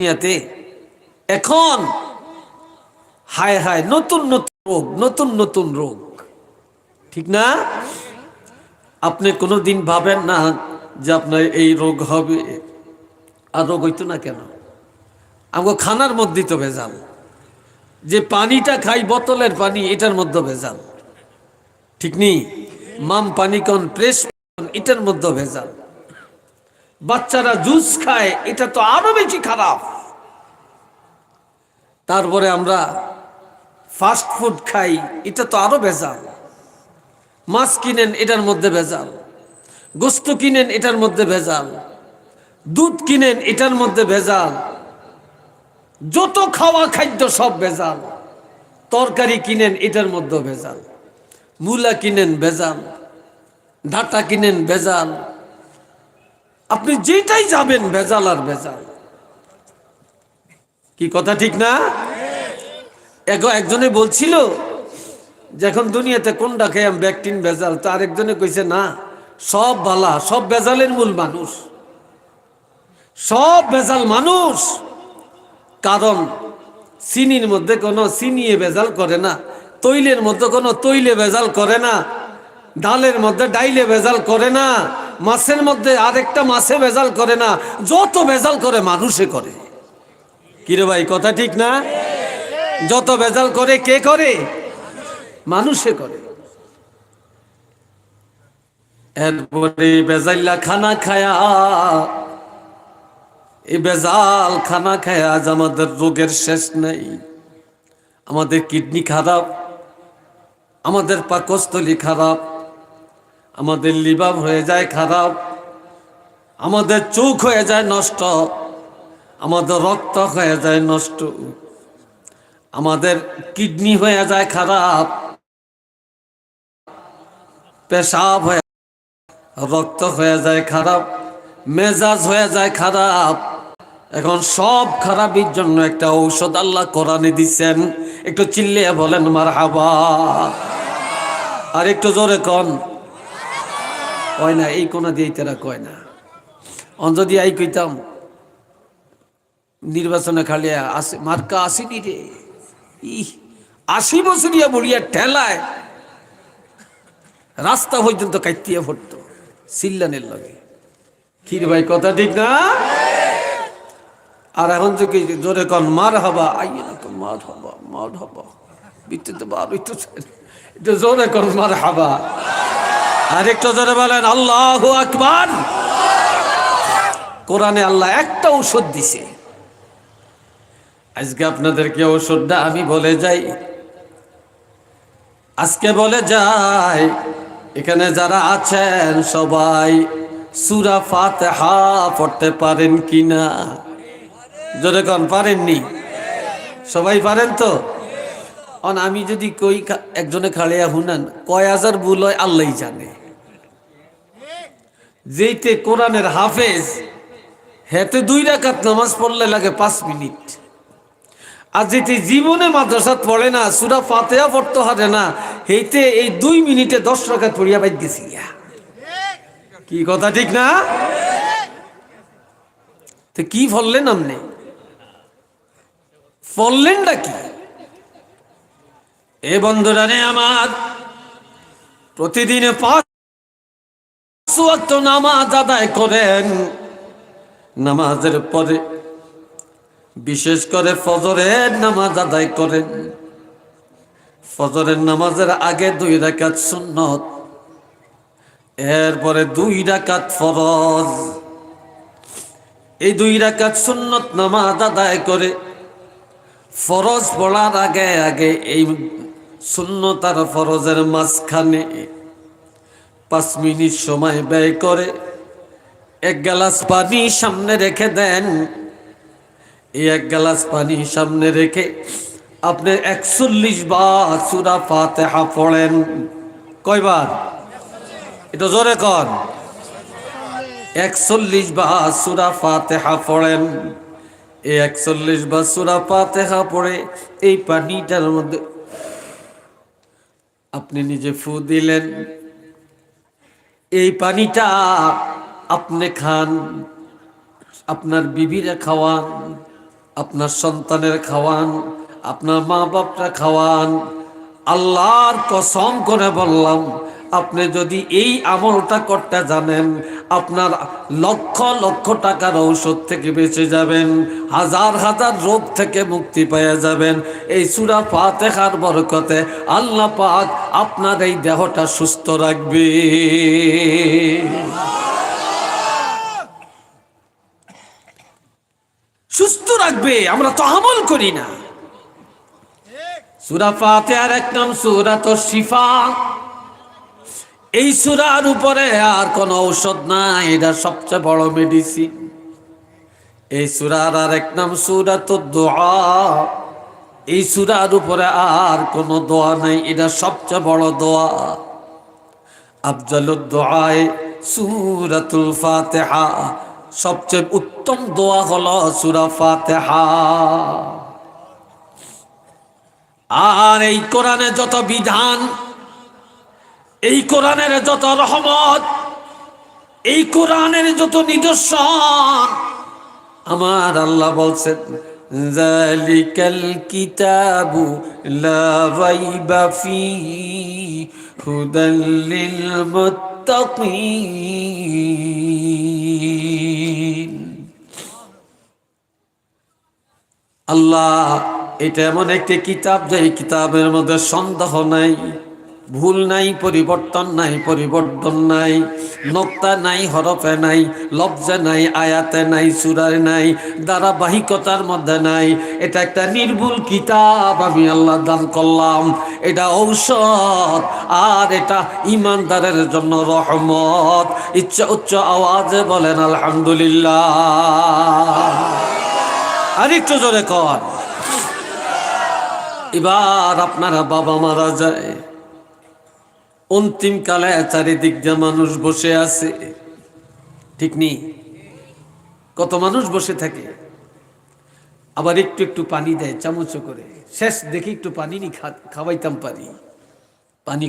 দুনিয়াতে। এখন, হায় হায়, নতুন নতুন রোগ, নতুন নতুন রোগ। ঠিক না? আপনি কোনোদিন ভাবেন না যে আপনার এই রোগ হবে। আর রোগ হইতো না কেন? আমাকে খানার মধ্যেই তো ভেজাল। যে পানিটা খাই, বোতলের পানি, এটার মধ্যে ভেজাল। ঠিক নেই মাম পানি কন প্রেস এটার মধ্যে ভেজাল। বাচ্চারা জুস খায়, এটা তো আরও বেশি খারাপ। তারপরে আমরা ফাস্ট ফুড খাই, এটা তো আরও ভেজাল। মাছ কিনেন, এটার মধ্যে ভেজাল। গোস্ত কিনেন, এটার মধ্যে ভেজাল। দুধ কিনেন, এটার মধ্যে ভেজাল। যত খাওয়া খাদ্য সব ভেজাল। তরকারি কিনেন, এটার মধ্যে ভেজাল। মূলা কিনেন, ভেজাল। ডাটা কিনেন, ভেজাল। আপনি যেটাই যাবেন, ভেজাল আর ভেজাল। কি কথা ঠিক না? এক- একজনে বলছিল যে এখন দুনিয়াতে কোনটা খেয়ে আমি ব্যাকটিন ভেজাল? তো আরেকজনে কইছে, না, সব বালা, সব ভেজালের মূল মানুষ। সব ভেজাল মানুষ। কারণ চিনির মধ্যে কোনো চিনিয়ে ভেজাল করে না, তৈলের মধ্যে কোনো তৈলে ভেজাল করে না, ডালের মধ্যে ডাইলে ভেজাল করে না। মাছের মধ্যে আরেকটা মাছে ভেজাল করে না, যত ভেজাল করে মানুষে করে। কিরে ভাই, কথা ঠিক না? যত ভেজাল করে কে করে? মানুষে করে। এরপরে বেজাইলা খানা খায়া, এই বেজাল খানা খায় আজ আমাদের রোগের শেষ নেই। আমাদের কিডনি খারাপ, আমাদের পাকস্থলী খারাপ আমাদের লিভার হয়ে যায় খারাপ, আমাদের চোখ হয়ে যায় নষ্ট, আমাদের রক্ত হয়ে যায় নষ্ট, আমাদের কিডনি হয়ে যায় খারাপ, পেশাব হয়ে, রক্ত হয়ে যায় খারাপ, মেজাজ হয়ে যায় খারাপ। এখন সব খারাপের জন্য একটা ঔষধ আল্লাহ কোরআনে দিচ্ছেন, একটু চিল্লিয়ে বলেন মার হাবা আর একটু জোরে কন। কয় না, এই কোনা দিয়ে তারা কয় না। অন যদি আই কইতাম, নির্বাচনে খালি আসে, মার্কা আসেনি রে। ই আশি বছরিয়া বড়িয়া ঠেলায় রাস্তা পর্যন্ত কাইতিয়া পড়তো, সিল্লানের লগে। কির ভাই, কথা ঠিক না? আর এখন যদি জোরে কন, মার হবা আইয়ে মার হবা মার হবা। বিদ্যুৎ বার জোরে কন, মার হবা। আর একটু জোরে বলেন, আল্লাহ আকবার। কোরআনে আল্লাহ একটা ঔষধ দিছে। আজকে আপনাদেরকে ঔষধটা আমি বলে যাই? আজকে বলে যাই, এখানে যারা আছেন সবাই, সুরা ফাতেহা পড়তে পারেন কিনা? জোরে কন, পারেননি? সবাই পারেন তো? অন, আমি যদি কই, একজনে খাড়িয়া হুনান, কয় হাজার ভুল হয় আল্লাহ জানে। যেইতে কোরআনের হাফেজ, হেতে দুই রাকাত নামাজ পড়লে লাগে পাঁচ মিনিট। আর যেতে জীবনে মাদ্রাসাত পড়ে না, সুরা ফাতেহা পড়তে হারে না, হেইতে এই দুই মিনিটে দশ রাকাত পড়িয়া বাইর গেছি কি কথা ঠিক না? তো কি ফললেন আপনি ফললেনটা কি? এ বন্ধুরা আমার প্রতিদিনে পাঁচ ওয়াক্ত নামাজ আদায় করেন। নামাজের পরে বিশেষ করে ফজরের নামাজ আদায় করেন। ফজরের নামাজের আগে দুই রাকাত সুন্নত, এরপরে দুই রাকাত ফরজ। এই দুই রাকাত সুন্নত নামাজ আদায় করে ফরজ পড়ার আগে আগে এই সুন্নত আর ফরজের মাঝখানে পাঁচ মিনিট সময় ব্যয় করে, এক গ্লাস পানি সামনে রেখে দেন। এই এক গ্লাস পানি সামনে রেখে আপনি একচল্লিশ বার সুরা ফাতেহা পড়েন। কয়বার? এটা জোরে কন। একচল্লিশ বার সুরা ফাতেহা পড়েন। এই একচল্লিশ বার সুরা ফাতেহা পড়ে এই পানিটার মধ্যে আপনি নিজে ফু দিলেন। এই পানিটা আপনি খান, আপনার বিবিরা খাওয়ান, আপনার সন্তানের খাওয়ান, আপনার মা বাপরা খাওয়ান, আল্লাহর কসম করে বললাম আপনি যদি এই আমলটা করতে জানেন, আপনার লক্ষ লক্ষ টাকার ঔষধ থেকে বেঁচে যাবেন, হাজার হাজার রোগ থেকে মুক্তি পেয়ে যাবেন। এই সুরা ফাতেহার বরকতে আল্লাহ পাক আপনার এই দেহটা সুস্থ রাখবে। সুস্থ রাখবে, আমরা তো আমল করি না। সুরা আর এক নাম সুরা তো শিফা। এই সুরার উপরে আর কোন ঔষধ নাই, এটা সবচেয়ে বড় মেডিসিন এই সুরার আর এক নাম সুরা তো দোয়া। এই সুরার উপরে আর কোন দোয়া নাই, এটা সবচেয়ে বড় দোয়া। আফজালুদ দোয়ায় সুরাতুল ফাতেহা, সবচেয়ে উত্তম দোয়া হলো সুরা ফাতেহা। আর এই কোরআনে যত বিধান এই কোরআনের যত রহমত, এই কোরআনের যত নিদর্শন, আমার আল্লাহ বলছেন, জালিকাল কিতাবু লা রাইবা ফি হুদাল লিল মুত্তাকিন আল্লাহ, এটা এমন একটি কিতাব যে কিতাবের মধ্যে সন্দেহ নাই। ভুল নাই, পরিবর্তন নাই পরিবর্তন নাই, নোক্তা নাই, হরফে নাই, লব্জে নাই, আয়াতে নাই, সুরায় নাই, ধারাবাহিকতার মধ্যে নাই। এটা একটা নির্ভুল কিতাব আমি আল্লাহ দান করলাম। এটা ঔষধ আর এটা ইমানদারের জন্য রহমত। ইচ্ছা উচ্চ আওয়াজে বলেন, আলহামদুলিল্লাহ। আরেকটু জোরে কর এবার আপনারা বাবা মারা যায়। অন্তিম কালে চারিদিক যে মানুষ বসে আছে, ঠিক নেই? কত মানুষ বসে থাকে? আবার একটু একটু পানি দেয় চামচ করে। শেষ দেখি একটু পানি নি খাওয়াইতাম পানি। পানি